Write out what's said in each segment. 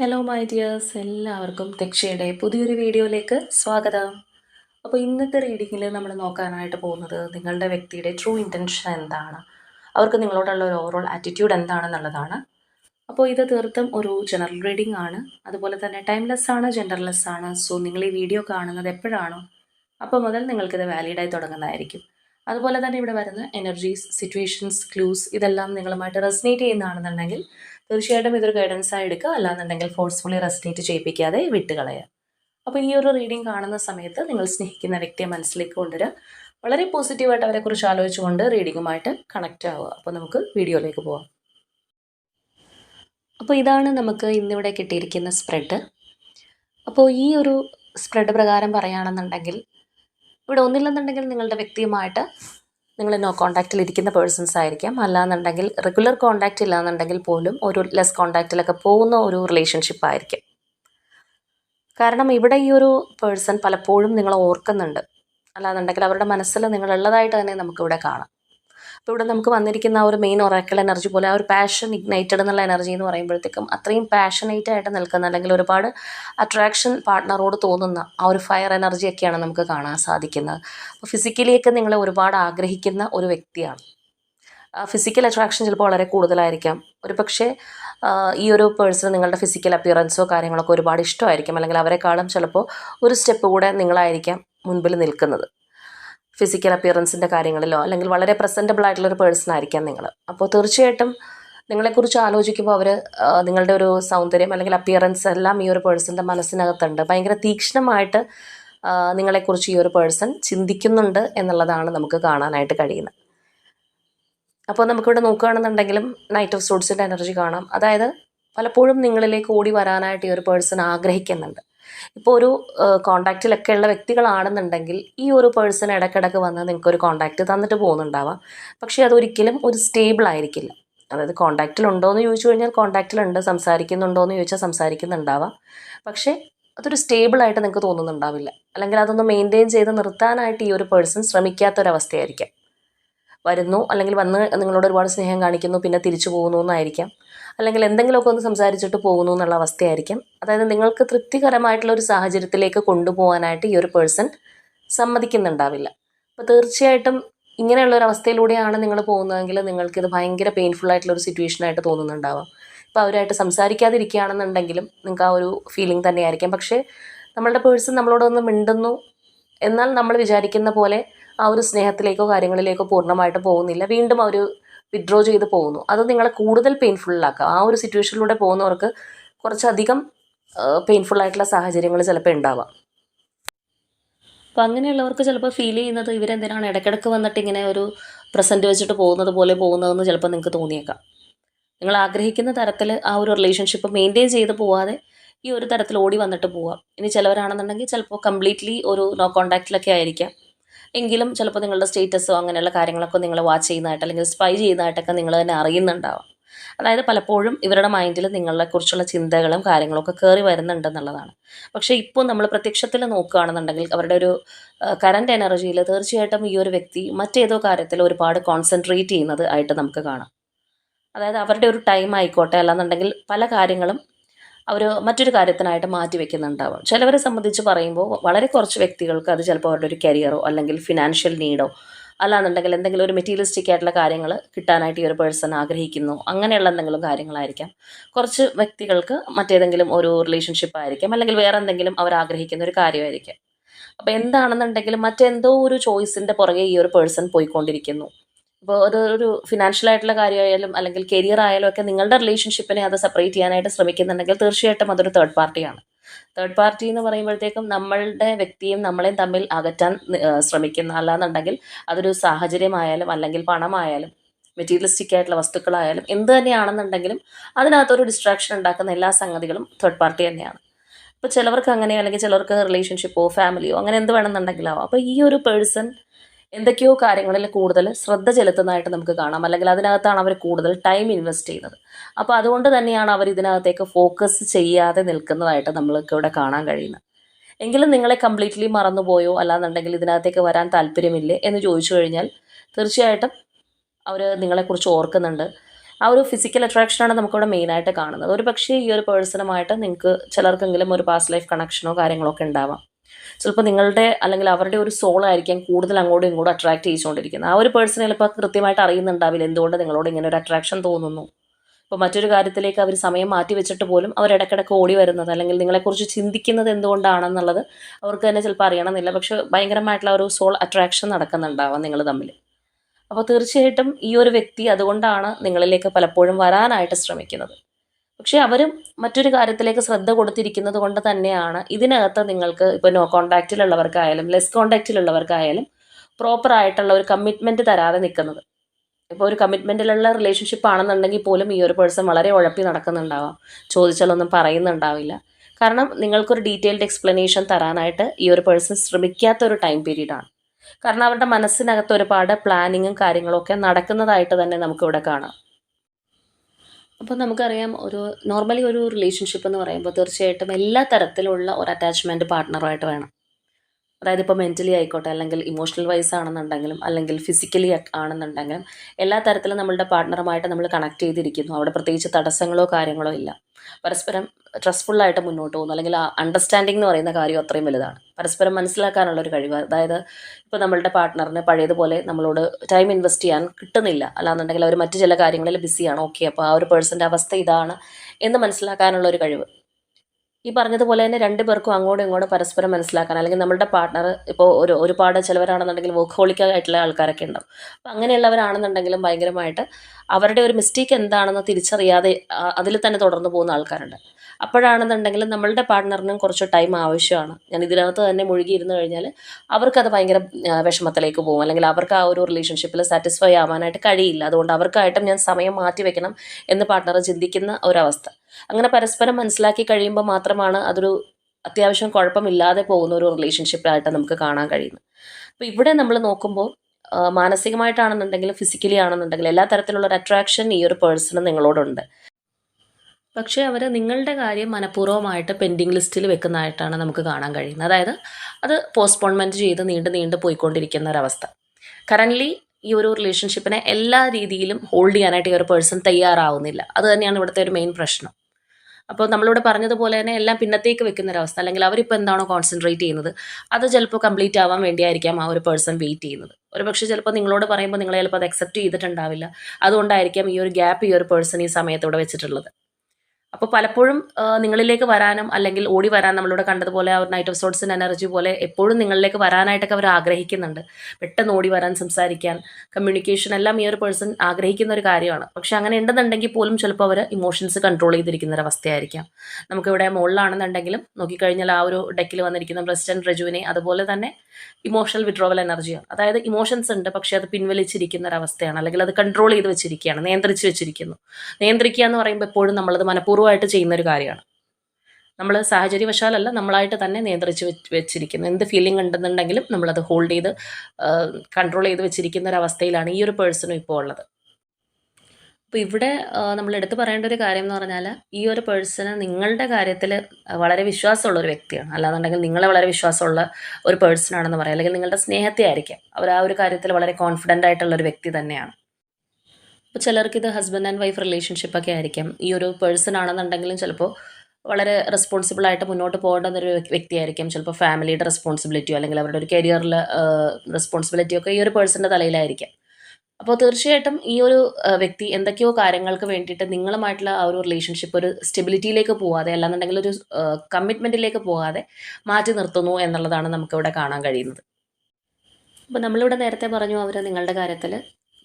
Hello my dears എല്ലാവർക്കും ദക്ഷയുടെ പുതിയൊരു വീഡിയോയിലേക്ക് സ്വാഗതം. അപ്പോൾ ഇന്നത്തെ റീഡിങ്ങിൽ നമ്മൾ നോക്കാനായിട്ട് പോകുന്നത് നിങ്ങളുടെ വ്യക്തിയുടെ ട്രൂ ഇന്റൻഷൻ എന്താണ്? അവർക്ക് നിങ്ങളോടുള്ള ഒരു ഓവറോൾ ആറ്റിറ്റ്യൂഡ് എന്താണെന്നുള്ളതാണ്. അപ്പോൾ ഇത് തീർത്തും ഒരു ജനറൽ റീഡിംഗ് ആണ്. അതുപോലെ തന്നെ ടൈംലെസ് ആണ് ജെൻഡർലെസ് ആണ്. സോ നിങ്ങൾ ഈ വീഡിയോ കാണുന്നത് എപ്പോഴാണോ അപ്പോൾ മുതൽ നിങ്ങൾക്കിത് വാലിഡായി തുടങ്ങുന്നതായിരിക്കും. അതുപോലെ തന്നെ ഇവിടെ വരുന്ന എനർജീസ് സിറ്റുവേഷൻസ് ക്ലൂസ് ഇതെല്ലാം നിങ്ങളുമായിട്ട് റെസിനേറ്റ് ചെയ്യുന്നതാണെന്നുണ്ടെങ്കിൽ തീർച്ചയായിട്ടും ഇതൊരു ഗൈഡൻസ് ആയി എടുക്കുക. അല്ലാന്നുണ്ടെങ്കിൽ ഫോഴ്സ്ഫുള്ളി റെസ്റ്റേറ്റ് ചെയ്യിപ്പിക്കാതെ വിട്ടുകളയുക അപ്പോൾ ഈ ഒരു റീഡിംഗ് കാണുന്ന സമയത്ത് നിങ്ങൾ സ്നേഹിക്കുന്ന വ്യക്തിയെ മനസ്സിലേക്ക് കൊണ്ടുവരിക. വളരെ പോസിറ്റീവായിട്ട് അവരെക്കുറിച്ച് ആലോചിച്ചുകൊണ്ട് റീഡിങ്ങുമായിട്ട് കണക്റ്റ് ആവുക. അപ്പോൾ നമുക്ക് വീഡിയോയിലേക്ക് പോവാം. അപ്പോൾ ഇതാണ് നമുക്ക് ഇന്നിവിടെ കിട്ടിയിരിക്കുന്ന സ്പ്രെഡ് അപ്പോൾ ഈ ഒരു സ്പ്രെഡ് പ്രകാരം പറയുകയാണെന്നുണ്ടെങ്കിൽ ഇവിടെ ഒന്നില്ലെന്നുണ്ടെങ്കിൽ നിങ്ങളുടെ വ്യക്തിയുമായിട്ട് നിങ്ങൾ നോ കോണ്ടാക്റ്റിൽ ഇരിക്കുന്ന പേഴ്സൺസ് ആയിരിക്കാം. അല്ലാന്നുണ്ടെങ്കിൽ റെഗുലർ കോണ്ടാക്റ്റ് ഇല്ലാന്നുണ്ടെങ്കിൽ പോലും ഒരു ലെസ് കോൺടാക്റ്റിലൊക്കെ പോകുന്ന ഒരു റിലേഷൻഷിപ്പ് ആയിരിക്കും. കാരണം ഇവിടെ ഈ ഒരു പേഴ്സൺ പലപ്പോഴും നിങ്ങളെ ഓർക്കുന്നുണ്ട്. അല്ലാന്നുണ്ടെങ്കിൽ അവരുടെ മനസ്സിൽ നിങ്ങളുള്ളതായിട്ട് തന്നെ നമുക്കിവിടെ കാണാം. അപ്പോൾ ഇവിടെ നമുക്ക് വന്നിരിക്കുന്ന ആ ഒരു മെയിൻ ഒറാക്കൽ എനർജി പോലെ ആ ഒരു പാഷൻ ഇഗ്നൈറ്റഡ് എന്നുള്ള എനർജി എന്ന് പറയുമ്പോഴത്തേക്കും അത്രയും പാഷനേറ്റ് ആയിട്ട് നിൽക്കുന്ന അല്ലെങ്കിൽ ഒരുപാട് അട്രാക്ഷൻ പാർട്ട്ണറോട് തോന്നുന്ന ആ ഒരു ഫയർ എനർജിയൊക്കെയാണ് നമുക്ക് കാണാൻ സാധിക്കുന്നത്. അപ്പോൾ ഫിസിക്കലിയൊക്കെ നിങ്ങളെ ഒരുപാട് ആഗ്രഹിക്കുന്ന ഒരു വ്യക്തിയാണ്. ഫിസിക്കൽ അട്രാക്ഷൻ ചിലപ്പോൾ വളരെ കൂടുതലായിരിക്കാം. ഒരു പക്ഷേ ഈ ഒരു പേഴ്സൺ നിങ്ങളുടെ ഫിസിക്കൽ അപ്പിയറൻസോ കാര്യങ്ങളൊക്കെ ഒരുപാട് ഇഷ്ടമായിരിക്കും. അല്ലെങ്കിൽ അവരെക്കാളും ചിലപ്പോൾ ഒരു സ്റ്റെപ്പ് കൂടെ നിങ്ങളായിരിക്കാം മുൻപിൽ നിൽക്കുന്നത്. ഫിസിക്കൽ അപ്പിയറൻസിന്റെ കാര്യങ്ങളിലോ അല്ലെങ്കിൽ വളരെ പ്രസന്റബിൾ ആയിട്ടുള്ള ഒരു പേഴ്സൺ ആയിരിക്കാം നിങ്ങൾ അപ്പോൾ തീർച്ചയായിട്ടും നിങ്ങളെക്കുറിച്ച് ആലോചിക്കുമ്പോൾ അവർ നിങ്ങളുടെ ഒരു സൗന്ദര്യം അല്ലെങ്കിൽ അപ്പിയറൻസ് എല്ലാം ഈ ഒരു പേഴ്സന്റെ മനസ്സിനകത്തുണ്ട്. ഭയങ്കര തീക്ഷ്ണമായിട്ട് നിങ്ങളെക്കുറിച്ച് ഈ ഒരു പേഴ്സൺ ചിന്തിക്കുന്നുണ്ട് എന്നുള്ളതാണ് നമുക്ക് കാണാനായിട്ട് കഴിയുന്നത്. അപ്പോൾ നമുക്കിവിടെ നോക്കുകയാണെന്നുണ്ടെങ്കിലും നൈറ്റ് ഓഫ് സോഡ്സിന്റെ എനർജി കാണാം. അതായത് പലപ്പോഴും നിങ്ങളിലേക്ക് ഓടി വരാനായിട്ട് ഈ ഒരു പേഴ്സൺ ആഗ്രഹിക്കുന്നുണ്ട്. ഇപ്പോൾ ഒരു കോണ്ടാക്റ്റിലൊക്കെ ഉള്ള വ്യക്തികളാണെന്നുണ്ടെങ്കിൽ ഈ ഒരു പേഴ്സൺ ഇടയ്ക്കിടയ്ക്ക് വന്ന് നിങ്ങൾക്ക് ഒരു കോണ്ടാക്റ്റ് തന്നിട്ട് പോകുന്നുണ്ടാവാം. പക്ഷേ അതൊരിക്കലും ഒരു സ്റ്റേബിൾ ആയിരിക്കില്ല അതായത് കോണ്ടാക്റ്റിലുണ്ടോ എന്ന് ചോദിച്ചു കഴിഞ്ഞാൽ കോണ്ടാക്റ്റിലുണ്ട് സംസാരിക്കുന്നുണ്ടോ എന്ന് ചോദിച്ചാൽ സംസാരിക്കുന്നുണ്ടാവാം. പക്ഷേ അതൊരു സ്റ്റേബിൾ ആയിട്ട് നിങ്ങൾക്ക് തോന്നുന്നുണ്ടാവില്ല. അല്ലെങ്കിൽ അതൊന്ന് മെയിന്റെയിൻ ചെയ്ത് നിർത്താനായിട്ട് ഈ ഒരു പേഴ്സൺ ശ്രമിക്കാത്തൊരവസ്ഥയായിരിക്കാം. വരുന്നു അല്ലെങ്കിൽ വന്ന് നിങ്ങളോട് ഒരുപാട് സ്നേഹം കാണിക്കുന്നു പിന്നെ തിരിച്ചു പോകുന്നു എന്നായിരിക്കാം. അല്ലെങ്കിൽ എന്തെങ്കിലുമൊക്കെ ഒന്ന് സംസാരിച്ചിട്ട് പോകുന്നു എന്നുള്ള അവസ്ഥയായിരിക്കും. അതായത് നിങ്ങൾക്ക് തൃപ്തികരമായിട്ടുള്ള ഒരു സാഹചര്യത്തിലേക്ക് കൊണ്ടുപോകാനായിട്ട് ഈ ഒരു പേഴ്സൺ സമ്മതിക്കുന്നുണ്ടാവില്ല. അപ്പോൾ തീർച്ചയായിട്ടും ഇങ്ങനെയുള്ള ഒരു അവസ്ഥയിലൂടെയാണ് നിങ്ങൾ പോകുന്നതെങ്കിൽ നിങ്ങൾക്കിത് ഭയങ്കര പെയിൻഫുൾ ആയിട്ടുള്ള ഒരു സിറ്റുവേഷൻ ആയിട്ട് തോന്നുന്നുണ്ടാവാം. ഇപ്പോൾ അവരായിട്ട് സംസാരിക്കാതിരിക്കുകയാണെന്നുണ്ടെങ്കിലും നിങ്ങൾക്ക് ആ ഒരു ഫീലിംഗ് തന്നെയായിരിക്കും. പക്ഷേ നമ്മളുടെ പേഴ്സൺ നമ്മളോടൊന്ന് മിണ്ടുന്നു. എന്നാൽ നമ്മൾ വിചാരിക്കുന്ന പോലെ ആ ഒരു സ്നേഹത്തിലേക്കോ കാര്യങ്ങളിലേക്കോ പൂർണമായിട്ട് പോകുന്നില്ല. വീണ്ടും അവർ വിഡ്രോ ചെയ്ത് പോകുന്നു. അത് നിങ്ങളെ കൂടുതൽ പെയിൻഫുള്ളാക്കുക ആ ഒരു സിറ്റുവേഷനിലൂടെ പോകുന്നവർക്ക് കുറച്ചധികം പെയിൻഫുൾ ആയിട്ടുള്ള സാഹചര്യങ്ങൾ ചിലപ്പോൾ ഉണ്ടാവാം അപ്പോൾ അങ്ങനെയുള്ളവർക്ക് ചിലപ്പോൾ ഫീൽ ചെയ്യുന്നത് ഇവരെന്തിനാണ്? ഇടയ്ക്കിടയ്ക്ക് വന്നിട്ട് ഇങ്ങനെ ഒരു പ്രസന്റ് വെച്ചിട്ട് പോകുന്നത് പോലെ പോകുന്നതെന്ന് ചിലപ്പോൾ നിങ്ങൾക്ക് തോന്നിയേക്കാം. നിങ്ങൾ ആഗ്രഹിക്കുന്ന തരത്തിൽ ആ ഒരു റിലേഷൻഷിപ്പ് മെയിന്റെയിൻ ചെയ്ത് പോവാതെ ഈ ഒരു തരത്തിൽ ഓടി വന്നിട്ട് പോവാം. ഇനി ചിലവരാണെന്നുണ്ടെങ്കിൽ ചിലപ്പോൾ കംപ്ലീറ്റ്ലി ഒരു നോ കോണ്ടാക്റ്റിലൊക്കെ ആയിരിക്കാം. എങ്കിലും ചിലപ്പോൾ നിങ്ങളുടെ സ്റ്റേറ്റസോ അങ്ങനെയുള്ള കാര്യങ്ങളൊക്കെ നിങ്ങൾ വാച്ച് ചെയ്യുന്നതായിട്ട് അല്ലെങ്കിൽ സ്പൈ ചെയ്യുന്നതായിട്ടൊക്കെ നിങ്ങൾ തന്നെ അറിയുന്നുണ്ടാവാം. അതായത് പലപ്പോഴും ഇവരുടെ മൈൻഡിൽ നിങ്ങളെക്കുറിച്ചുള്ള ചിന്തകളും കാര്യങ്ങളൊക്കെ കയറി വരുന്നുണ്ടെന്നുള്ളതാണ് പക്ഷേ ഇപ്പോൾ നമ്മൾ പ്രത്യക്ഷത്തിൽ നോക്കുകയാണെന്നുണ്ടെങ്കിൽ അവരുടെ ഒരു കറണ്ട് എനർജിയിൽ തീർച്ചയായിട്ടും ഈ ഒരു വ്യക്തി മറ്റേതോ കാര്യത്തിൽ ഒരുപാട് കോൺസെൻട്രേറ്റ് ചെയ്യുന്നത് ആയിട്ട് നമുക്ക് കാണാം. അതായത് അവരുടെ ഒരു ടൈം ആയിക്കോട്ടെ അല്ലാന്നുണ്ടെങ്കിൽ പല കാര്യങ്ങളും അവർ മറ്റൊരു കാര്യത്തിനായിട്ട് മാറ്റി വെക്കുന്നുണ്ടാവും. ചിലവരെ സംബന്ധിച്ച് പറയുമ്പോൾ വളരെ കുറച്ച് വ്യക്തികൾക്ക് അത് ചിലപ്പോൾ അവരുടെ ഒരു കരിയറോ അല്ലെങ്കിൽ ഫിനാൻഷ്യൽ നീഡോ അല്ലാന്നുണ്ടെങ്കിൽ എന്തെങ്കിലും ഒരു മെറ്റീരിയലിസ്റ്റിക് ആയിട്ടുള്ള കാര്യങ്ങൾ കിട്ടാനായിട്ട് ഈ ഒരു പേഴ്സൺ ആഗ്രഹിക്കുന്നു. അങ്ങനെയുള്ള എന്തെങ്കിലും കാര്യങ്ങളായിരിക്കാം. കുറച്ച് വ്യക്തികൾക്ക് മറ്റേതെങ്കിലും ഒരു റിലേഷൻഷിപ്പ് ആയിരിക്കാം. അല്ലെങ്കിൽ വേറെ എന്തെങ്കിലും അവർ ആഗ്രഹിക്കുന്ന ഒരു കാര്യമായിരിക്കാം. അപ്പോൾ എന്താണെന്നുണ്ടെങ്കിലും മറ്റെന്തോ ഒരു ചോയ്സിന്റെ പുറകെ ഈ ഒരു പേഴ്സൺ പോയിക്കൊണ്ടിരിക്കുന്നു. ഇപ്പോൾ ഒരു ഒരു ഫിനാൻഷ്യൽ ആയിട്ടുള്ള കാര്യമായാലും അല്ലെങ്കിൽ കരിയർ ആയാലും ഒക്കെ നിങ്ങളുടെ റിലേഷൻഷിപ്പിനെ അത് സെപ്പറേറ്റ് ചെയ്യാനായിട്ട് ശ്രമിക്കുന്നുണ്ടെങ്കിൽ തീർച്ചയായിട്ടും അതൊരു തേർഡ് പാർട്ടിയാണ് തേർഡ് പാർട്ടി എന്ന് പറയുമ്പോഴത്തേക്കും നമ്മളുടെ വ്യക്തിയും നമ്മളെയും തമ്മിൽ അകറ്റാൻ ശ്രമിക്കുന്ന അല്ലാന്നുണ്ടെങ്കിൽ അതൊരു സാഹചര്യമായാലും അല്ലെങ്കിൽ പണമായാലും മെറ്റീരിയലിസ്റ്റിക് ആയിട്ടുള്ള വസ്തുക്കളായാലും എന്ത് തന്നെയാണെന്നുണ്ടെങ്കിലും അതിനകത്തൊരു ഡിസ്ട്രാക്ഷൻ ഉണ്ടാക്കുന്ന എല്ലാ സംഗതികളും തേർഡ് പാർട്ടി തന്നെയാണ്. ഇപ്പോൾ ചിലവർക്ക് അങ്ങനെ അല്ലെങ്കിൽ ചിലർക്ക് റിലേഷൻഷിപ്പോ ഫാമിലിയോ അങ്ങനെ എന്ത് വേണമെന്നുണ്ടെങ്കിലാവും. അപ്പോൾ ഈ ഒരു പേഴ്സൺ എന്തൊക്കെയോ കാര്യങ്ങളിൽ കൂടുതൽ ശ്രദ്ധ ചെലുത്തുന്നതായിട്ട് നമുക്ക് കാണാം. അല്ലെങ്കിൽ അതിനകത്താണ് അവർ കൂടുതൽ ടൈം ഇൻവെസ്റ്റ് ചെയ്യുന്നത്. അപ്പോൾ അതുകൊണ്ട് തന്നെയാണ് അവർ ഇതിനകത്തേക്ക് ഫോക്കസ് ചെയ്യാതെ നിൽക്കുന്നതായിട്ട് നമ്മൾക്ക് ഇവിടെ കാണാൻ കഴിയുന്നത്. എങ്കിലും നിങ്ങളെ കംപ്ലീറ്റ്ലി മറന്നുപോയോ? അല്ലാന്നുണ്ടെങ്കിൽ ഇതിനകത്തേക്ക് വരാൻ താല്പര്യമില്ലേ? എന്ന് ചോദിച്ചു കഴിഞ്ഞാൽ തീർച്ചയായിട്ടും അവർ നിങ്ങളെക്കുറിച്ച് ഓർക്കുന്നുണ്ട്. ആ ഒരു ഫിസിക്കൽ അട്രാക്ഷനാണ് നമുക്കിവിടെ മെയിനായിട്ട് കാണുന്നത്. ഒരു പക്ഷേ ഈ ഒരു പേഴ്സണുമായിട്ട് നിങ്ങൾക്ക് ചിലർക്കെങ്കിലും ഒരു പാസ്റ്റ് ലൈഫ് കണക്ഷനോ കാര്യങ്ങളോ ഒക്കെ ഉണ്ടാവാം. ചിലപ്പോൾ നിങ്ങളുടെ അല്ലെങ്കിൽ അവരുടെ ഒരു സോളായിരിക്കാം കൂടുതൽ അങ്ങോട്ടും ഇങ്ങോട്ടും അട്രാക്ട് ചെയ്തുകൊണ്ടിരിക്കുന്നത് ആ ഒരു പേഴ്സൺ ചിലപ്പോൾ കൃത്യമായിട്ട് അറിയുന്നുണ്ടാവില്ല എന്തുകൊണ്ട് നിങ്ങളോട് ഇങ്ങനെ ഒരു അട്രാക്ഷൻ തോന്നുന്നു. ഇപ്പോൾ മറ്റൊരു കാര്യത്തിലേക്ക് അവർ സമയം മാറ്റി വെച്ചിട്ട് പോലും അവർ ഇടയ്ക്കിടയ്ക്ക് ഓടി വരുന്നത് അല്ലെങ്കിൽ നിങ്ങളെക്കുറിച്ച് ചിന്തിക്കുന്നത് എന്തുകൊണ്ടാണെന്നുള്ളത് അവർക്ക് തന്നെ ചിലപ്പോൾ അറിയണമെന്നില്ല. പക്ഷെ ഭയങ്കരമായിട്ടുള്ള ഒരു സോൾ അട്രാക്ഷൻ നടക്കുന്നുണ്ടാവാം നിങ്ങൾ തമ്മിൽ. അപ്പോൾ തീർച്ചയായിട്ടും ഈ ഒരു വ്യക്തി അതുകൊണ്ടാണ് നിങ്ങളിലേക്ക് പലപ്പോഴും വരാനായിട്ട് ശ്രമിക്കുന്നത്. പക്ഷേ അവരും മറ്റൊരു കാര്യത്തിലേക്ക് ശ്രദ്ധ കൊടുത്തിരിക്കുന്നത് കൊണ്ട് തന്നെയാണ്. ഇതിനകത്ത് നിങ്ങൾക്ക് ഇപ്പോൾ നോ കോണ്ടാക്റ്റിലുള്ളവർക്കായാലും ലെസ് കോണ്ടാക്റ്റിലുള്ളവർക്കായാലും പ്രോപ്പർ ആയിട്ടുള്ള ഒരു കമ്മിറ്റ്മെന്റ് തരാതെ നിൽക്കുന്നത്. ഇപ്പോൾ ഒരു കമ്മിറ്റ്മെന്റിലുള്ള റിലേഷൻഷിപ്പ് ആണെന്നുണ്ടെങ്കിൽ പോലും ഈ ഒരു പേഴ്സൺ വളരെ ഉഴപ്പി നടക്കുന്നുണ്ടാവാം. ചോദിച്ചാലൊന്നും പറയുന്നുണ്ടാവില്ല. കാരണം നിങ്ങൾക്കൊരു ഡീറ്റെയിൽഡ് എക്സ്പ്ലനേഷൻ തരാനായിട്ട് ഈ ഒരു പേഴ്സൺ ശ്രമിക്കാത്ത ഒരു ടൈം പീരീഡാണ് കാരണം അവരുടെ മനസ്സിനകത്ത് ഒരുപാട് പ്ലാനിങ്ങും കാര്യങ്ങളൊക്കെ നടക്കുന്നതായിട്ട് തന്നെ നമുക്കിവിടെ കാണാം. അപ്പോൾ നമുക്കറിയാം ഒരു നോർമലി ഒരു റിലേഷൻഷിപ്പ് എന്ന് പറയുമ്പോൾ തീർച്ചയായിട്ടും എല്ലാ തരത്തിലുള്ള ഒരു അറ്റാച്ച്മെന്റ് പാർട്ട്ണറുമായിട്ട് വേണം. അതായത് ഇപ്പോൾ മെന്റലി ആയിക്കോട്ടെ അല്ലെങ്കിൽ ഇമോഷണൽ വൈസ് ആണെന്നുണ്ടെങ്കിലും അല്ലെങ്കിൽ ഫിസിക്കലി ആണെന്നുണ്ടെങ്കിലും എല്ലാ തരത്തിലും നമ്മളുടെ പാർട്ട്ണറുമായിട്ട് നമ്മൾ കണക്ട് ചെയ്തിരിക്കുന്നു. അവിടെ പ്രത്യേകിച്ച് തടസ്സങ്ങളോ കാര്യങ്ങളോ ഇല്ല. പരസ്പരം ട്രസ്റ്റ്ഫുള്ളായിട്ട് മുന്നോട്ട് പോകുന്നു. അല്ലെങ്കിൽ അണ്ടർസ്റ്റാൻഡിംഗ് എന്ന് പറയുന്ന കാര്യം അത്രയും വലുതാണ്. പരസ്പരം മനസ്സിലാക്കാനുള്ള ഒരു കഴിവ്. അതായത് ഇപ്പോൾ നമ്മളുടെ പാർട്ട്ണറിന് പഴയതുപോലെ നമ്മളോട് ടൈം ഇൻവെസ്റ്റ് ചെയ്യാൻ കിട്ടുന്നില്ല. അല്ലാന്നുണ്ടെങ്കിൽ അവർ മറ്റു ചില കാര്യങ്ങളിൽ ബിസിയാണ് ഓക്കെ അപ്പോൾ ആ ഒരു പേഴ്സന്റെ അവസ്ഥ ഇതാണ് എന്ന് മനസ്സിലാക്കാനുള്ള ഒരു കഴിവ്. ഈ പറഞ്ഞതുപോലെ തന്നെ രണ്ട് പേർക്കും അങ്ങോട്ടും ഇങ്ങോട്ടും പരസ്പരം മനസ്സിലാക്കാൻ അല്ലെങ്കിൽ നമ്മുടെ പാർട്ണർ ഇപ്പോൾ ഒരു ഒരുപാട് ചിലവരാണെന്നുണ്ടെങ്കിൽ വോക്കോളിക്ക ആയിട്ടുള്ള ആൾക്കാരൊക്കെ ഉണ്ടാവും. അപ്പോൾ അങ്ങനെയുള്ളവരാണെന്നുണ്ടെങ്കിലും ഭയങ്കരമായിട്ട് അവരുടെ ഒരു മിസ്റ്റേക്ക് എന്താണെന്ന് തിരിച്ചറിയാതെ അതിൽ തന്നെ തുടർന്ന് പോകുന്ന ആൾക്കാരുണ്ട്. അപ്പോഴാണെന്നുണ്ടെങ്കിൽ നമ്മളുടെ പാർട്ട്ണറിനും കുറച്ച് ടൈം ആവശ്യമാണ്. ഞാൻ ഇതിനകത്ത് തന്നെ മുഴുകിയിരുന്നു കഴിഞ്ഞാൽ അവർക്കത് ഭയങ്കര വിഷമത്തിലേക്ക് പോകും. അല്ലെങ്കിൽ അവർക്ക് ആ ഒരു റിലേഷൻഷിപ്പിൽ സാറ്റിസ്ഫൈ ആവാനായിട്ട് കഴിയില്ല. അതുകൊണ്ട് അവർക്കായിട്ടും ഞാൻ സമയം മാറ്റി വെക്കണം എന്ന് പാർട്ട്ണർ ചിന്തിക്കുന്ന ഒരവസ്ഥ. അങ്ങനെ പരസ്പരം മനസ്സിലാക്കി കഴിയുമ്പോൾ മാത്രമാണ് അതൊരു അത്യാവശ്യം കുഴപ്പമില്ലാതെ പോകുന്ന ഒരു റിലേഷൻഷിപ്പായിട്ട് നമുക്ക് കാണാൻ കഴിയുന്നത്. അപ്പോൾ ഇവിടെ നമ്മൾ നോക്കുമ്പോൾ മാനസികമായിട്ടാണെന്നുണ്ടെങ്കിലും ഫിസിക്കലി ആണെന്നുണ്ടെങ്കിലും എല്ലാ തരത്തിലുള്ള ഒരു അട്രാക്ഷൻ ഈ ഒരു പേഴ്സണ് നിങ്ങളോടുണ്ട്. പക്ഷേ അവർ നിങ്ങളുടെ കാര്യം മനഃപൂർവമായിട്ട് പെൻഡിങ് ലിസ്റ്റിൽ വെക്കുന്നതായിട്ടാണ് നമുക്ക് കാണാൻ കഴിയുന്നത്. അതായത് അത് പോസ്റ്റ്പോൺമെന്റ് ചെയ്ത് നീണ്ട് നീണ്ട് പോയിക്കൊണ്ടിരിക്കുന്ന ഒരവസ്ഥ. കറന്റ്ലി ഈ ഒരു റിലേഷൻഷിപ്പിനെ എല്ലാ രീതിയിലും ഹോൾഡ് ചെയ്യാനായിട്ട് ഈ ഒരു പേഴ്സൺ തയ്യാറാവുന്നില്ല. അത് തന്നെയാണ് ഇവിടുത്തെ ഒരു മെയിൻ പ്രശ്നം. അപ്പോൾ നമ്മളിവിടെ പറഞ്ഞതുപോലെ തന്നെ എല്ലാം പിന്നത്തേക്ക് വെക്കുന്ന ഒരവസ്ഥ. അല്ലെങ്കിൽ അവരിപ്പോൾ എന്താണോ കോൺസെൻട്രേറ്റ് ചെയ്യുന്നത് അത് ചിലപ്പോൾ കംപ്ലീറ്റ് ആവാൻ വേണ്ടിയായിരിക്കാം ആ ഒരു പേഴ്സൺ വെയിറ്റ് ചെയ്യുന്നത്. ഒരു പക്ഷേ ചിലപ്പോൾ നിങ്ങളോട് പറയുമ്പോൾ നിങ്ങൾ ചിലപ്പോൾ അത് അക്സെപ്റ്റ് ചെയ്തിട്ടുണ്ടാവില്ല. അതുകൊണ്ടായിരിക്കാം ഈ ഒരു ഗ്യാപ്പ് ഈ ഒരു പേഴ്സൺ ഈ സമയത്ത് ഇവിടെ വെച്ചിട്ടുള്ളത്. അപ്പോൾ പലപ്പോഴും നിങ്ങളിലേക്ക് വരാനും അല്ലെങ്കിൽ ഓടി വരാൻ നമ്മളിവിടെ കണ്ടതുപോലെ ആ ഒരു നൈറ്റ് ഓഫ് സോട്ട്സിന്റെ എനർജി പോലെ എപ്പോഴും നിങ്ങളിലേക്ക് വരാനായിട്ടൊക്കെ അവർ ആഗ്രഹിക്കുന്നുണ്ട്. പെട്ടെന്ന് ഓടി വരാൻ സംസാരിക്കാൻ കമ്മ്യൂണിക്കേഷൻ എല്ലാം ഈ ഒരു പേഴ്സൺ ആഗ്രഹിക്കുന്ന ഒരു കാര്യമാണ്. പക്ഷെ അങ്ങനെ ഉണ്ടെന്നുണ്ടെങ്കിൽ പോലും ചിലപ്പോൾ അവർ ഇമോഷൻസ് കൺട്രോൾ ചെയ്തിരിക്കുന്ന ഒരു അവസ്ഥയായിരിക്കാം. നമുക്കിവിടെ മുകളിലാണെന്നുണ്ടെങ്കിലും നോക്കിക്കഴിഞ്ഞാൽ ആ ഒരു ഡെക്കിൽ വന്നിരിക്കുന്ന പ്രസിഡന്റ് റജുവിനെ അതുപോലെ തന്നെ ഇമോഷണൽ വിഡ്രോവൽ എനർജിയാണ് അതായത് ഇമോഷൻസ് ഉണ്ട് പക്ഷെ അത് പിൻവലിച്ചിരിക്കുന്ന ഒരു അവസ്ഥയാണ്. അല്ലെങ്കിൽ അത് കൺട്രോൾ ചെയ്ത് വെച്ചിരിക്കുകയാണ് നിയന്ത്രിച്ച് വെച്ചിരിക്കുന്നു. നിയന്ത്രിക്കുക എന്ന് പറയുമ്പോൾ എപ്പോഴും നമ്മളത് മനഃപൂർവമായിട്ട് ചെയ്യുന്ന ഒരു കാര്യമാണ്. നമ്മൾ സാഹചര്യവശാലല്ല നമ്മളായിട്ട് തന്നെ നിയന്ത്രിച്ച് വെച്ചിരിക്കുന്നു. എന്ത് ഫീലിംഗ് ഉണ്ടെന്നുണ്ടെങ്കിലും നമ്മളത് ഹോൾഡ് ചെയ്ത് കൺട്രോൾ ചെയ്ത് വെച്ചിരിക്കുന്ന ഒരു അവസ്ഥയിലാണ് ഈ ഒരു പേഴ്സണും ഇപ്പോൾ ഉള്ളത്. അപ്പോൾ ഇവിടെ നമ്മൾ എടുത്തു പറയേണ്ട ഒരു കാര്യം എന്ന് പറഞ്ഞാൽ ഈ ഒരു പേഴ്സണ് നിങ്ങളുടെ കാര്യത്തിൽ വളരെ വിശ്വാസമുള്ള ഒരു വ്യക്തിയാണ്. അല്ലാന്നുണ്ടെങ്കിൽ നിങ്ങളെ വളരെ വിശ്വാസമുള്ള ഒരു പേഴ്സൺ ആണെന്ന് പറയാം. അല്ലെങ്കിൽ നിങ്ങളുടെ സ്നേഹത്തെ ആയിരിക്കാം. അവർ ആ ഒരു കാര്യത്തിൽ വളരെ കോൺഫിഡന്റ് ആയിട്ടുള്ള ഒരു വ്യക്തി തന്നെയാണ്. ഇപ്പോൾ ചിലർക്ക് ഇത് ഹസ്ബൻഡ് ആൻഡ് വൈഫ് റിലേഷൻഷിപ്പ് ഒക്കെ ആയിരിക്കാം. ഈ ഒരു പേഴ്സൺ ആണെന്നുണ്ടെങ്കിലും ചിലപ്പോൾ വളരെ റെസ്പോൺസിബിൾ ആയിട്ട് മുന്നോട്ട് പോകേണ്ടുന്ന ഒരു വ്യക്തിയായിരിക്കും. ചിലപ്പോൾ ഫാമിലിയുടെ റെസ്പോൺസിബിലിറ്റിയോ അല്ലെങ്കിൽ അവരുടെ ഒരു കരിയറിൽ റെസ്പോൺസിബിലിറ്റിയോ ഒക്കെ ഈ ഒരു പേഴ്സന്റെ തലയിലായിരിക്കാം. അപ്പോൾ തീർച്ചയായിട്ടും ഈ ഒരു വ്യക്തി എന്തൊക്കെയോ കാര്യങ്ങൾക്ക് വേണ്ടിയിട്ട് നിങ്ങളുമായിട്ടുള്ള ആ ഒരു റിലേഷൻഷിപ്പ് ഒരു സ്റ്റെബിലിറ്റിയിലേക്ക് പോകാതെ അല്ലാന്നുണ്ടെങ്കിൽ ഒരു കമ്മിറ്റ്മെന്റിലേക്ക് പോകാതെ മാറ്റി നിർത്തുന്നു എന്നുള്ളതാണ് നമുക്കിവിടെ കാണാൻ കഴിയുന്നത്. അപ്പോൾ നമ്മളിവിടെ നേരത്തെ പറഞ്ഞു അവർ നിങ്ങളുടെ കാര്യത്തിൽ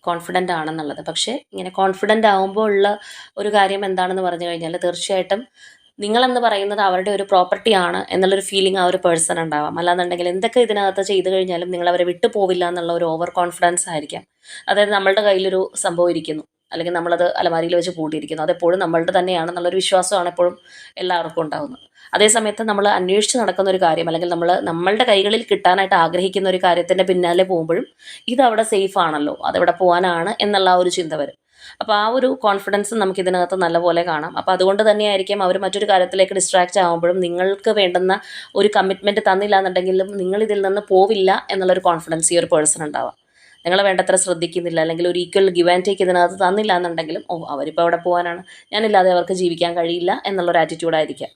കോൺഫിഡന്റ് ആണെന്നുള്ളത്. പക്ഷേ ഇങ്ങനെ കോൺഫിഡന്റ് ആകുമ്പോൾ ഉള്ള ഒരു കാര്യം എന്താണെന്ന് പറഞ്ഞു കഴിഞ്ഞാൽ തീർച്ചയായിട്ടും നിങ്ങളെന്ന് പറയുന്നത് അവരുടെ ഒരു പ്രോപ്പർട്ടി ആണ് എന്നുള്ളൊരു ഫീലിംഗ് ആ ഒരു പേഴ്സൺ ഉണ്ടാവാം. അല്ലാന്നുണ്ടെങ്കിൽ എന്തൊക്കെ ഇതിനകത്ത് ചെയ്തു കഴിഞ്ഞാലും നിങ്ങൾ അവരെ വിട്ടുപോവില്ല എന്നുള്ള ഒരു ഓവർ കോൺഫിഡൻസ് ആയിരിക്കാം. അതായത് നമ്മളുടെ കയ്യിലൊരു സംഭവം ഇരിക്കുന്നു. അല്ലെങ്കിൽ നമ്മളത് അലമാരിയിൽ വെച്ച് പൂട്ടിയിരിക്കുന്നു. അതെപ്പോഴും നമ്മളുടെ തന്നെയാണെന്നുള്ളൊരു വിശ്വാസമാണ് എപ്പോഴും എല്ലാവർക്കും ഉണ്ടാകുന്നത് അതേസമയത്ത് നമ്മൾ അന്വേഷിച്ച് നടക്കുന്ന ഒരു കാര്യം അല്ലെങ്കിൽ നമ്മൾ നമ്മളുടെ കൈകളിൽ കിട്ടാനായിട്ട് ആഗ്രഹിക്കുന്ന ഒരു കാര്യത്തിന്റെ പിന്നാലെ പോകുമ്പോഴും ഇതവിടെ സേഫ് ആണല്ലോ. അതവിടെ പോകാനാണ് എന്നുള്ള ഒരു ചിന്ത വരും. അപ്പോൾ ആ ഒരു കോൺഫിഡൻസ് നമുക്ക് ഇതിനകത്ത് നല്ലപോലെ കാണാം. അപ്പോൾ അതുകൊണ്ട് തന്നെയായിരിക്കും അവർ മറ്റൊരു കാര്യത്തിലേക്ക് ഡിസ്ട്രാക്റ്റ് ആകുമ്പോഴും നിങ്ങൾക്ക് വേണ്ടുന്ന ഒരു കമ്മിറ്റ്മെന്റ് തന്നില്ല എന്നുണ്ടെങ്കിലും നിങ്ങളിതിൽ നിന്ന് പോവില്ല എന്നുള്ളൊരു കോൺഫിഡൻസ് ഈ ഒരു പേഴ്സൺ ഉണ്ടാവാം നിങ്ങളെ വേണ്ടത്ര ശ്രദ്ധിക്കുന്നില്ല അല്ലെങ്കിൽ ഒരു ഈക്വൽ ഗിവ് ആൻഡ് ടേക്ക് ഇതിനകത്ത് തന്നില്ല എന്നുണ്ടെങ്കിലും ഓ അവരിപ്പോൾ അവിടെ പോകാനാണ് ഞാനില്ലാതെ അവർക്ക് ജീവിക്കാൻ കഴിയില്ല എന്നുള്ളൊരു ആറ്റിറ്റ്യൂഡായിരിക്കാം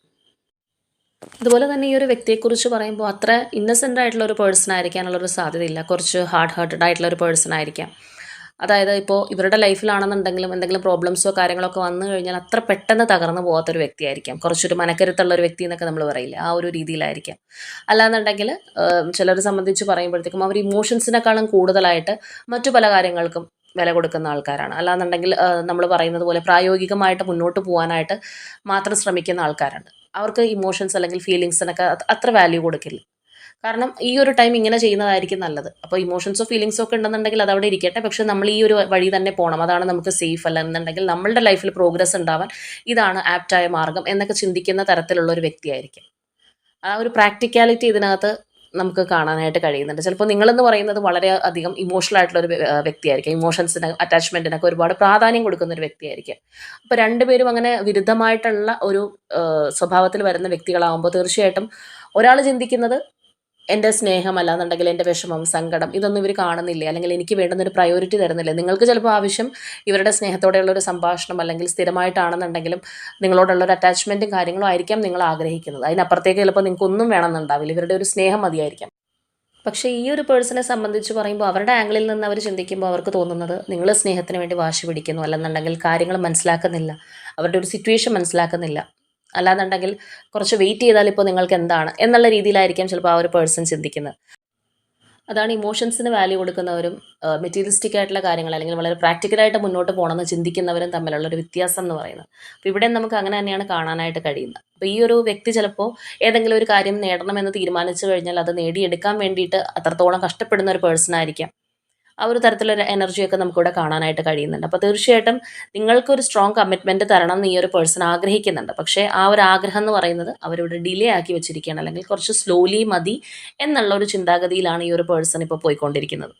അതുപോലെ തന്നെ ഈ ഒരു വ്യക്തിയെക്കുറിച്ച് പറയുമ്പോൾ അത്ര ഇന്നസെന്റ് ആയിട്ടുള്ള ഒരു പേഴ്സൺ ആയിരിക്കാനുള്ളൊരു സാധ്യതയില്ല. കുറച്ച് ഹാർഡ് ഹാർട്ടഡ് ആയിട്ടുള്ള ഒരു പേഴ്സൺ ആയിരിക്കാം. അതായത് ഇപ്പോൾ ഇവരുടെ ലൈഫിലാണെന്നുണ്ടെങ്കിലും എന്തെങ്കിലും പ്രോബ്ലംസോ കാര്യങ്ങളൊക്കെ വന്നു കഴിഞ്ഞാൽ അത്ര പെട്ടെന്ന് തകർന്നു പോകാത്തൊരു വ്യക്തിയായിരിക്കാം. കുറച്ചൊരു മനക്കരുത്തുള്ള ഒരു വ്യക്തി എന്നൊക്കെ നമ്മൾ പറയില്ല? ആ ഒരു രീതിയിലായിരിക്കാം. അല്ലാന്നുണ്ടെങ്കിൽ ചിലരെ സംബന്ധിച്ച് പറയുമ്പോഴത്തേക്കും അവർ ഇമോഷൻസിനെക്കാളും കൂടുതലായിട്ട് മറ്റു പല കാര്യങ്ങൾക്കും വില കൊടുക്കുന്ന ആൾക്കാരാണ്. അല്ലാന്നുണ്ടെങ്കിൽ നമ്മൾ പറയുന്നത് പോലെ പ്രായോഗികമായിട്ട് മുന്നോട്ട് പോകാനായിട്ട് മാത്രം ശ്രമിക്കുന്ന ആൾക്കാരാണ് അവർക്ക് ഇമോഷൻസ് അല്ലെങ്കിൽ ഫീലിങ്സിനൊക്കെ അത്ര വാല്യൂ കൊടുക്കില്ല. കാരണം ഈ ഒരു ടൈം ഇങ്ങനെ ചെയ്യുന്നതായിരിക്കും നല്ലത്. അപ്പോൾ ഇമോഷൻസോ ഫീലിങ്സോ ഒക്കെ ഉണ്ടെന്നുണ്ടെങ്കിൽ അത് അവിടെ ഇരിക്കട്ടെ. പക്ഷെ നമ്മൾ ഈ ഒരു വഴി തന്നെ പോകണം അതാണ് നമുക്ക് സേഫ് അല്ല എന്നുണ്ടെങ്കിൽ നമ്മളുടെ ലൈഫിൽ പ്രോഗ്രസ് ഉണ്ടാവാൻ ഇതാണ് ആപ്റ്റായ മാർഗം എന്നൊക്കെ ചിന്തിക്കുന്ന തരത്തിലുള്ള ഒരു വ്യക്തിയായിരിക്കും. ആ ഒരു പ്രാക്ടിക്കാലിറ്റി ഇതിനകത്ത് നമുക്ക് കാണാനായിട്ട് കഴിയുന്നുണ്ട്. ചിലപ്പോൾ നിങ്ങളെന്ന് പറയുന്നത് വളരെ അധികം ഇമോഷണൽ ആയിട്ടുള്ള ഒരു വ്യക്തിയായിരിക്കും. ഇമോഷൻസിന് അറ്റാച്ച്മെന്റിനൊക്കെ ഒരുപാട് പ്രാധാന്യം കൊടുക്കുന്ന ഒരു വ്യക്തിയായിരിക്കും. അപ്പോൾ രണ്ടുപേരും അങ്ങനെ വിരുദ്ധമായിട്ടുള്ള ഒരു സ്വഭാവത്തിൽ വരുന്ന വ്യക്തികളാകുമ്പോൾ തീർച്ചയായിട്ടും ഒരാൾ ചിന്തിക്കുന്നത് എന്റെ സ്നേഹമല്ല എന്നുണ്ടെങ്കിൽ എന്റെ വിഷമം സങ്കടം ഇതൊന്നും ഇവർ കാണുന്നില്ല? അല്ലെങ്കിൽ എനിക്ക് വേണ്ടുന്ന ഒരു പ്രയോറിറ്റി തരുന്നില്ല? നിങ്ങൾക്ക് ചിലപ്പോൾ ആവശ്യം ഇവരുടെ സ്നേഹത്തോടെയുള്ള ഒരു സംഭാഷണം അല്ലെങ്കിൽ സ്ഥിരമായിട്ടാണെന്നുണ്ടെങ്കിലും നിങ്ങളോടുള്ള ഒരു അറ്റാച്ച്മെന്റും കാര്യങ്ങളും ആയിരിക്കാം നിങ്ങൾ ആഗ്രഹിക്കുന്നത്. അതിനപ്പുറത്തേക്ക് ചിലപ്പോൾ നിങ്ങൾക്ക് ഒന്നും വേണമെന്നുണ്ടാവില്ല. ഇവരുടെ ഒരു സ്നേഹം മതിയായിരിക്കാം. പക്ഷേ ഈ ഒരു പേഴ്സണെ സംബന്ധിച്ച് പറയുമ്പോൾ അവരുടെ ആംഗിളിൽ നിന്ന് അവർ ചിന്തിക്കുമ്പോൾ അവർക്ക് തോന്നുന്നത് നിങ്ങൾ സ്നേഹത്തിന് വേണ്ടി വാശി പിടിക്കുന്നു. അല്ലെന്നുണ്ടെങ്കിൽ കാര്യങ്ങൾ മനസ്സിലാക്കുന്നില്ല. അവരുടെ ഒരു സിറ്റുവേഷൻ മനസ്സിലാക്കുന്നില്ല. അല്ലാന്നുണ്ടെങ്കിൽ കുറച്ച് വെയിറ്റ് ചെയ്താൽ ഇപ്പോൾ നിങ്ങൾക്ക് എന്താണ് എന്നുള്ള രീതിയിലായിരിക്കാം ചിലപ്പോൾ ആ ഒരു പേഴ്സൺ ചിന്തിക്കുന്നത്. അതാണ് ഇമോഷൻസിന് വാല്യൂ കൊടുക്കുന്നവരും മെറ്റീരിയലിസ്റ്റിക് ആയിട്ടുള്ള കാര്യങ്ങൾ അല്ലെങ്കിൽ വളരെ പ്രാക്ടിക്കലായിട്ട് മുന്നോട്ട് പോകണമെന്ന് ചിന്തിക്കുന്നവരും തമ്മിലുള്ള ഒരു വ്യത്യാസം എന്ന് പറയുന്നത്. അപ്പോൾ ഇവിടെ നമുക്ക് അങ്ങനെ തന്നെയാണ് കാണാനായിട്ട് കഴിയുന്നത്. അപ്പോൾ ഈ ഒരു വ്യക്തി ചിലപ്പോൾ ഏതെങ്കിലും ഒരു കാര്യം നേടണമെന്ന് തീരുമാനിച്ചു കഴിഞ്ഞാൽ അത് നേടിയെടുക്കാൻ വേണ്ടിയിട്ട് അത്രത്തോളം കഷ്ടപ്പെടുന്ന ഒരു പേഴ്സൺ ആയിരിക്കാം. ആ ഒരു തരത്തിലൊരു എനർജിയൊക്കെ നമുക്കിവിടെ കാണാനായിട്ട് കഴിയുന്നുണ്ട്. അപ്പോൾ തീർച്ചയായിട്ടും നിങ്ങൾക്കൊരു സ്ട്രോങ് കമ്മിറ്റ്മെന്റ് തരണം എന്ന് ഈ ഒരു പേഴ്സൺ ആഗ്രഹിക്കുന്നുണ്ട്. പക്ഷേ ആ ഒരു ആഗ്രഹം എന്ന് പറയുന്നത് അവരിവിടെ ഡിലേ ആക്കി വെച്ചിരിക്കുകയാണ്. അല്ലെങ്കിൽ കുറച്ച് സ്ലോലി മതി എന്നുള്ള ഒരു ചിന്താഗതിയിലാണ് ഈ ഒരു പേഴ്സൺ ഇപ്പോൾ പോയിക്കൊണ്ടിരിക്കുന്നത്.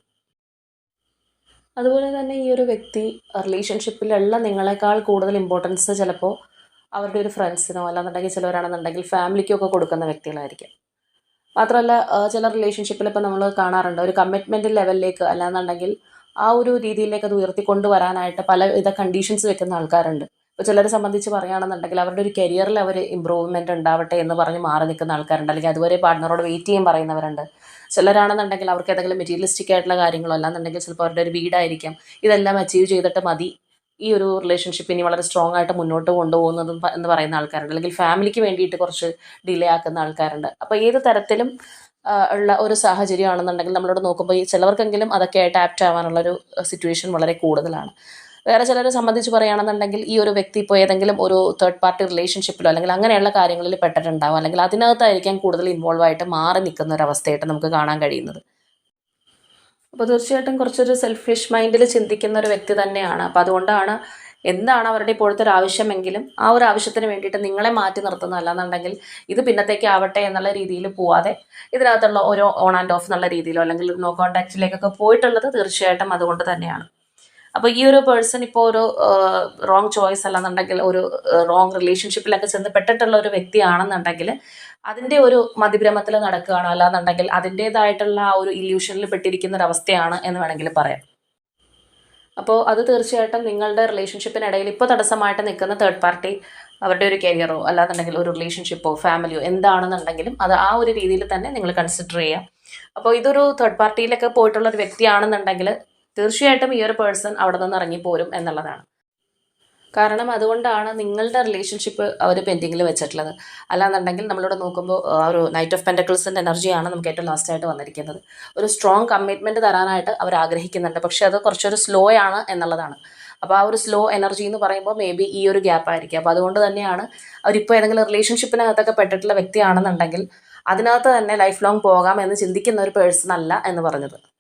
അതുപോലെ തന്നെ ഈ ഒരു വ്യക്തി റിലേഷൻഷിപ്പിലുള്ള നിങ്ങളെക്കാൾ കൂടുതൽ ഇമ്പോർട്ടൻസ് ചിലപ്പോൾ അവരുടെ ഒരു ഫ്രണ്ട്സിനോ അല്ലാന്നുണ്ടെങ്കിൽ ചിലവരാണെന്നുണ്ടെങ്കിൽ ഫാമിലിക്കൊക്കെ കൊടുക്കുന്ന വ്യക്തികളായിരിക്കും. മാത്രമല്ല ചില റിലേഷൻഷിപ്പിൽ ഇപ്പം നമ്മൾ കാണാറുണ്ട് ഒരു കമ്മിറ്റ്മെന്റ് ലെവലിലേക്ക് അല്ലാന്നുണ്ടെങ്കിൽ ആ ഒരു രീതിയിലേക്ക് അത് ഉയർത്തിക്കൊണ്ട് വരാനായിട്ട് പല വിധ കണ്ടീഷൻസ് വെക്കുന്ന ആൾക്കാരുണ്ട്. ഇപ്പോൾ ചിലരെ സംബന്ധിച്ച് പറയുകയാണെന്നുണ്ടെങ്കിൽ അവരുടെ ഒരു കരിയറിൽ അവർ ഇമ്പ്രൂവ്മെന്റ് ഉണ്ടാവട്ടെ എന്ന് പറഞ്ഞ് മാറി നിൽക്കുന്ന ആൾക്കാരുണ്ട്. അല്ലെങ്കിൽ അതുവരെ പാർട്ട്ണറോട് വെയിറ്റ് ചെയ്യാൻ പറയുന്നവരുണ്ട്. ചിലരാണെന്നുണ്ടെങ്കിൽ അവർക്ക് ഏതെങ്കിലും മെറ്റീരിയലിസ്റ്റിക് ആയിട്ടുള്ള കാര്യങ്ങളോ അല്ലാന്നുണ്ടെങ്കിൽ ചിലപ്പോൾ അവരുടെ ഒരു വീടായിരിക്കാം. ഇതെല്ലാം അച്ചീവ് ചെയ്തിട്ട് മതി ഈ ഒരു റിലേഷൻഷിപ്പ് ഇനി വളരെ സ്ട്രോങ് ആയിട്ട് മുന്നോട്ട് കൊണ്ടുപോകുന്നതും എന്ന് പറയുന്ന ആൾക്കാരുണ്ട്. അല്ലെങ്കിൽ ഫാമിലിക്ക് വേണ്ടിയിട്ട് കുറച്ച് ഡിലേ ആക്കുന്ന ആൾക്കാരുണ്ട്. അപ്പോൾ ഏത് തരത്തിലും ഉള്ള ഒരു സാഹചര്യമാണെന്നുണ്ടെങ്കിൽ നമ്മളോട് നോക്കുമ്പോൾ ഈ ചിലവർക്കെങ്കിലും അതൊക്കെ ആയിട്ട് ആപ്റ്റ് ആവാനുള്ളൊരു സിറ്റുവേഷൻ വളരെ കൂടുതലാണ്. വേറെ ചിലരെ സംബന്ധിച്ച് പറയുകയാണെന്നുണ്ടെങ്കിൽ ഈ ഒരു വ്യക്തി ഇപ്പോൾ ഏതെങ്കിലും ഒരു തേർഡ് പാർട്ടി റിലേഷൻഷിപ്പിലോ അല്ലെങ്കിൽ അങ്ങനെയുള്ള കാര്യങ്ങളിൽ പെട്ടിട്ടുണ്ടാവും. അല്ലെങ്കിൽ അതിനകത്തായിരിക്കാം കൂടുതൽ ഇൻവോൾവ് ആയിട്ട് മാറി നിൽക്കുന്ന ഒരു അവസ്ഥയായിട്ട് നമുക്ക് കാണാൻ കഴിയുന്നത്. അപ്പോൾ തീർച്ചയായിട്ടും കുറച്ചൊരു സെൽഫിഷ് മൈൻഡിൽ ചിന്തിക്കുന്ന ഒരു വ്യക്തി തന്നെയാണ്. അപ്പോൾ അതുകൊണ്ടാണ് എന്താണ് അവരുടെ ഇപ്പോഴത്തെ ഒരു ആവശ്യമെങ്കിലും ആ ഒരു ആവശ്യത്തിന് വേണ്ടിയിട്ട് നിങ്ങളെ മാറ്റി നിർത്തുന്നതല്ലാന്നുണ്ടെങ്കിൽ ഇത് പിന്നത്തേക്ക് ആവട്ടെ എന്നുള്ള രീതിയിൽ പോവാതെ ഇതിനകത്തുള്ള ഒരു ഓൺ ആൻഡ് ഓഫ് എന്നുള്ള രീതിയിലോ അല്ലെങ്കിൽ നോ കോൺടാക്റ്റിലേക്കൊക്കെ പോയിട്ടുള്ളത് തീർച്ചയായിട്ടും അതുകൊണ്ട് തന്നെയാണ്. അപ്പോൾ ഈ ഒരു പേഴ്സൺ ഇപ്പോൾ ഒരു റോങ് ചോയ്സ് അല്ലാന്നുണ്ടെങ്കിൽ ഒരു റോങ് റിലേഷൻഷിപ്പിലൊക്കെ ചെന്ന് പെട്ടിട്ടുള്ള ഒരു വ്യക്തിയാണെന്നുണ്ടെങ്കിൽ അതിന്റെ ഒരു മതിഭ്രമത്തിൽ നടക്കുകയാണോ അല്ലാന്നുണ്ടെങ്കിൽ അതിന്റേതായിട്ടുള്ള ആ ഒരു ഇല്യൂഷനിൽ പെട്ടിരിക്കുന്ന ഒരു അവസ്ഥയാണ് എന്ന് വേണമെങ്കിൽ പറയാം. അപ്പോൾ അത് തീർച്ചയായിട്ടും നിങ്ങളുടെ റിലേഷൻഷിപ്പിനിടയിൽ ഇപ്പോൾ തടസ്സമായിട്ട് നിൽക്കുന്ന തേർഡ് പാർട്ടി അവരുടെ ഒരു കരിയറോ അല്ലാന്നുണ്ടെങ്കിൽ ഒരു റിലേഷൻഷിപ്പോ ഫാമിലിയോ എന്താണെന്നുണ്ടെങ്കിലും അത് ആ ഒരു രീതിയിൽ തന്നെ നിങ്ങൾ കൺസിഡർ ചെയ്യാം അപ്പോൾ ഇതൊരു തേർഡ് പാർട്ടിയിലൊക്കെ പോയിട്ടുള്ള ഒരു വ്യക്തിയാണെന്നുണ്ടെങ്കിൽ തീർച്ചയായിട്ടും ഈ ഒരു പേഴ്സൺ അവിടെ നിന്ന് ഇറങ്ങിപ്പോരും എന്നുള്ളതാണ്. കാരണം അതുകൊണ്ടാണ് നിങ്ങളുടെ റിലേഷൻഷിപ്പ് അവർ പെൻഡിങ്ങിൽ വെച്ചിട്ടുള്ളത്. അല്ലാന്നുണ്ടെങ്കിൽ നമ്മളിവിടെ നോക്കുമ്പോൾ ഒരു നൈറ്റ് ഓഫ് പെന്റക്കിൾസിന്റെ എനർജിയാണ് നമുക്ക് ഏറ്റവും ലാസ്റ്റായിട്ട് വന്നിരിക്കുന്നത്. ഒരു സ്ട്രോങ് കമ്മിറ്റ്മെന്റ് തരാനായിട്ട് അവർ ആഗ്രഹിക്കുന്നുണ്ട്. പക്ഷേ അത് കുറച്ചൊരു സ്ലോ ആണ് എന്നുള്ളതാണ്. അപ്പോൾ ആ ഒരു സ്ലോ എനർജി എന്ന് പറയുമ്പോൾ മേ ബി ഈ ഒരു ഗ്യാപ്പ് ആയിരിക്കും. അപ്പോൾ അതുകൊണ്ട് തന്നെയാണ് അവരിപ്പോൾ ഏതെങ്കിലും റിലേഷൻഷിപ്പിനകത്തൊക്കെ പെട്ടിട്ടുള്ള വ്യക്തിയാണെന്നുണ്ടെങ്കിൽ അതിനകത്ത് തന്നെ ലൈഫ് ലോങ് പോകാം എന്ന് ചിന്തിക്കുന്ന ഒരു പേഴ്സൺ അല്ല എന്ന് പറഞ്ഞത്.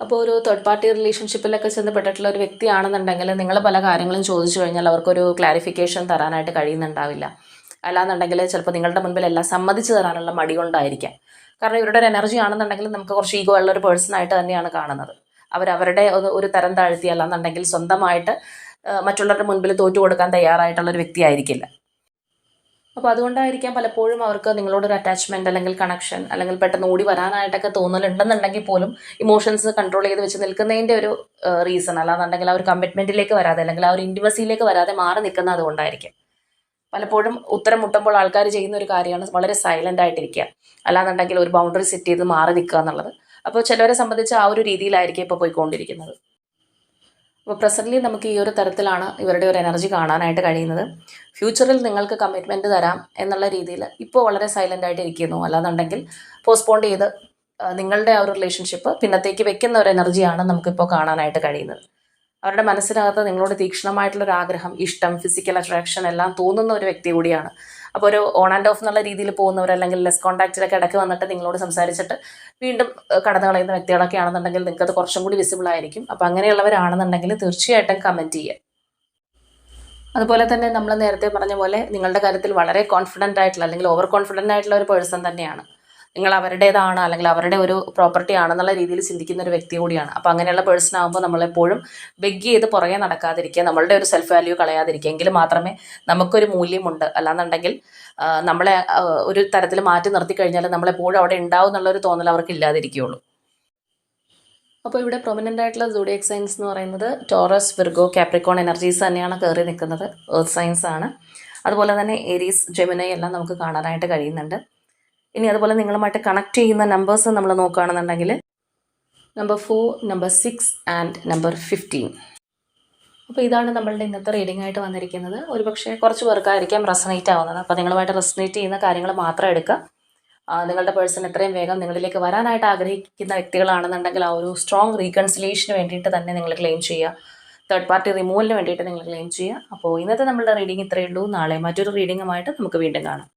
അപ്പോൾ ഒരു തേർഡ് പാർട്ടി റിലേഷൻഷിപ്പിലൊക്കെ ചെന്ന് പെട്ടിട്ടുള്ള ഒരു വ്യക്തിയാണെന്നുണ്ടെങ്കിൽ നിങ്ങൾ പല കാര്യങ്ങളും ചോദിച്ചു കഴിഞ്ഞാൽ അവർക്കൊരു ക്ലാരിഫിക്കേഷൻ തരാനായിട്ട് കഴിയുന്നുണ്ടാവില്ല. അല്ലാന്നുണ്ടെങ്കിൽ ചിലപ്പോൾ നിങ്ങളുടെ മുൻപിൽ എല്ലാം സമ്മതിച്ചു തരാനുള്ള മടി കൊണ്ടായിരിക്കാം. കാരണം ഇവരുടെ ഒരു എനർജി ആണെന്നുണ്ടെങ്കിൽ നമുക്ക് കുറച്ച് ഈഗോ ഉള്ള ഒരു പേഴ്സൺ ആയിട്ട് തന്നെയാണ് കാണുന്നത്. അവരവരുടെ ഒരു- തരം താഴ്ത്തി അല്ലാന്നുണ്ടെങ്കിൽ സ്വന്തമായിട്ട് മറ്റുള്ളവരുടെ മുൻപിൽ തോറ്റു കൊടുക്കാൻ തയ്യാറായിട്ടുള്ള ഒരു വ്യക്തി ആയിരിക്കില്ല അപ്പോൾ അതുകൊണ്ടായിരിക്കാം പലപ്പോഴും അവർക്ക് നിങ്ങളോടൊരു അറ്റാച്ച്മെന്റ് അല്ലെങ്കിൽ കണക്ഷൻ അല്ലെങ്കിൽ പെട്ടെന്ന് ഓടി വരാനായിട്ടൊക്കെ തോന്നലുണ്ടെന്നുണ്ടെങ്കിൽ പോലും ഇമോഷൻസ് കൺട്രോൾ ചെയ്ത് വെച്ച് നിൽക്കുന്നതിന്റെ ഒരു റീസൺ അല്ലാന്നുണ്ടെങ്കിൽ ആ ഒരു കമ്മിറ്റ്മെന്റിലേക്ക് വരാതെ അല്ലെങ്കിൽ ആ ഒരു ഇന്റിമസിയിലേക്ക് വരാതെ മാറി നിൽക്കുന്നത് അതുകൊണ്ടായിരിക്കും. പലപ്പോഴും ഉത്തരം മുട്ടുമ്പോൾ ആൾക്കാർ ചെയ്യുന്ന ഒരു കാര്യമാണ് വളരെ സൈലന്റ് ആയിട്ടിരിക്കുക. അല്ലാന്നുണ്ടെങ്കിൽ ഒരു ബൗണ്ടറി സെറ്റ് ചെയ്ത് മാറി നിൽക്കുക എന്നുള്ളത്. അപ്പോൾ ചിലവരെ സംബന്ധിച്ച് ആ ഒരു രീതിയിലായിരിക്കും ഇപ്പോൾ പോയിക്കൊണ്ടിരിക്കുന്നത്. അപ്പോൾ പ്രസന്റ്ലി നമുക്ക് ഈ ഒരു തരത്തിലാണ് ഇവരുടെ ഒരു എനർജി കാണാനായിട്ട് കഴിയുന്നത്. ഫ്യൂച്ചറിൽ നിങ്ങൾക്ക് കമ്മിറ്റ്മെന്റ് തരാം എന്നുള്ള രീതിയിൽ ഇപ്പോൾ വളരെ സൈലന്റ് ആയിട്ട് ഇരിക്കുന്നു. അല്ലാന്നുണ്ടെങ്കിൽ പോസ്റ്റ്പോണ്ട് ചെയ്ത് നിങ്ങളുടെ ആ ഒരു റിലേഷൻഷിപ്പ് പിന്നത്തേക്ക് വെക്കുന്ന ഒരു എനർജിയാണ് നമുക്കിപ്പോൾ കാണാനായിട്ട് കഴിയുന്നത്. അവരുടെ മനസ്സിനകത്ത് നിങ്ങളോട് തീക്ഷണമായിട്ടുള്ളൊരു ആഗ്രഹം ഇഷ്ടം ഫിസിക്കൽ അട്രാക്ഷൻ എല്ലാം തോന്നുന്ന ഒരു വ്യക്തി കൂടിയാണ്. അപ്പോൾ ഒരു ഓൺ ആൻഡ് ഓഫ് എന്നുള്ള രീതിയിൽ പോകുന്നവർ അല്ലെങ്കിൽ ലെസ് കോൺടാക്റ്റിലൊക്കെ ഇടയ്ക്ക് വന്നിട്ട് നിങ്ങളോട് സംസാരിച്ചിട്ട് വീണ്ടും കടന്നു കളയുന്ന വ്യക്തികളൊക്കെ ആണെന്നുണ്ടെങ്കിൽ നിങ്ങൾക്ക് അത് കുറച്ചും കൂടി വിസിബിൾ ആയിരിക്കും. അപ്പോൾ അങ്ങനെയുള്ളവരാണെന്നുണ്ടെങ്കിൽ തീർച്ചയായിട്ടും കമന്റ് ചെയ്യുക. അതുപോലെ തന്നെ നമ്മൾ നേരത്തെ പറഞ്ഞ പോലെ നിങ്ങളുടെ കാര്യത്തിൽ വളരെ കോൺഫിഡന്റ് ആയിട്ടുള്ള അല്ലെങ്കിൽ ഓവർ കോൺഫിഡന്റ് ആയിട്ടുള്ള ഒരു പേഴ്സൺ തന്നെയാണ്. നിങ്ങൾ അവരുടേതാണ് അല്ലെങ്കിൽ അവരുടെ ഒരു പ്രോപ്പർട്ടി ആണെന്നുള്ള രീതിയിൽ ചിന്തിക്കുന്ന ഒരു വ്യക്തി കൂടിയാണ്. അപ്പോൾ അങ്ങനെയുള്ള പേഴ്സൺ ആകുമ്പോൾ നമ്മളെപ്പോഴും ബെഗ് ചെയ്ത് പുറകെ നടക്കാതിരിക്കുക നമ്മളുടെ ഒരു സെൽഫ് വാല്യൂ കളയാതിരിക്കുക. എങ്കിൽ മാത്രമേ നമുക്കൊരു മൂല്യമുണ്ട്. അല്ലാന്നുണ്ടെങ്കിൽ നമ്മളെ ഒരു തരത്തിൽ മാറ്റി നിർത്തി കഴിഞ്ഞാൽ നമ്മളെപ്പോഴും അവിടെ ഉണ്ടാവും എന്നുള്ളൊരു തോന്നൽ അവർക്ക് ഇല്ലാതിരിക്കുകയുള്ളൂ. അപ്പോൾ ഇവിടെ പ്രൊമിനന്റ് ആയിട്ടുള്ള സൂഡിയക് സയൻസ് എന്ന് പറയുന്നത് ടോറസ് വിർഗോ കാപ്രിക്കോൺ എനർജീസ് തന്നെയാണ് കയറി നിൽക്കുന്നത്. എർത്ത് സയൻസ് ആണ്. അതുപോലെ തന്നെ ഏരീസ് ജെമിനൈ എല്ലാം നമുക്ക് കാണാനായിട്ട് കഴിയുന്നുണ്ട്. ഇനി അതുപോലെ നിങ്ങളുമായിട്ട് കണക്ട് ചെയ്യുന്ന നമ്പേഴ്സ് നമ്മൾ നോക്കുകയാണെന്നുണ്ടെങ്കിൽ number four number six and number fifteen അപ്പോൾ ഇതാണ് നമ്മളുടെ ഇന്നത്തെ റീഡിംഗ് ആയിട്ട് വന്നിരിക്കുന്നത്. ഒരുപക്ഷെ കുറച്ച് പേർക്കായിരിക്കാം റെസനേറ്റ് ആവുന്നത്. അപ്പോൾ നിങ്ങളുമായിട്ട് റെസനേറ്റ് ചെയ്യുന്ന കാര്യങ്ങൾ മാത്രം എടുക്കുക. നിങ്ങളുടെ പേഴ്സൺ എത്രയും വേഗം നിങ്ങളിലേക്ക് വരാനായിട്ട് ആഗ്രഹിക്കുന്ന വ്യക്തികളാണെന്നുണ്ടെങ്കിൽ ആ ഒരു സ്ട്രോങ് റീകൺസിലിയേഷന് വേണ്ടിയിട്ട് തന്നെ നിങ്ങൾ ക്ലെയിം ചെയ്യുക. തേർഡ് പാർട്ടി റിമൂവലിന് വേണ്ടിയിട്ട് നിങ്ങൾ ക്ലെയിം ചെയ്യുക. അപ്പോൾ ഇന്നത്തെ നമ്മളുടെ റീഡിംഗ് ഇത്രയേ ഉള്ളൂ. നാളെ മറ്റൊരു റീഡിങ്ങുമായിട്ട് നമുക്ക് വീണ്ടും കാണാം.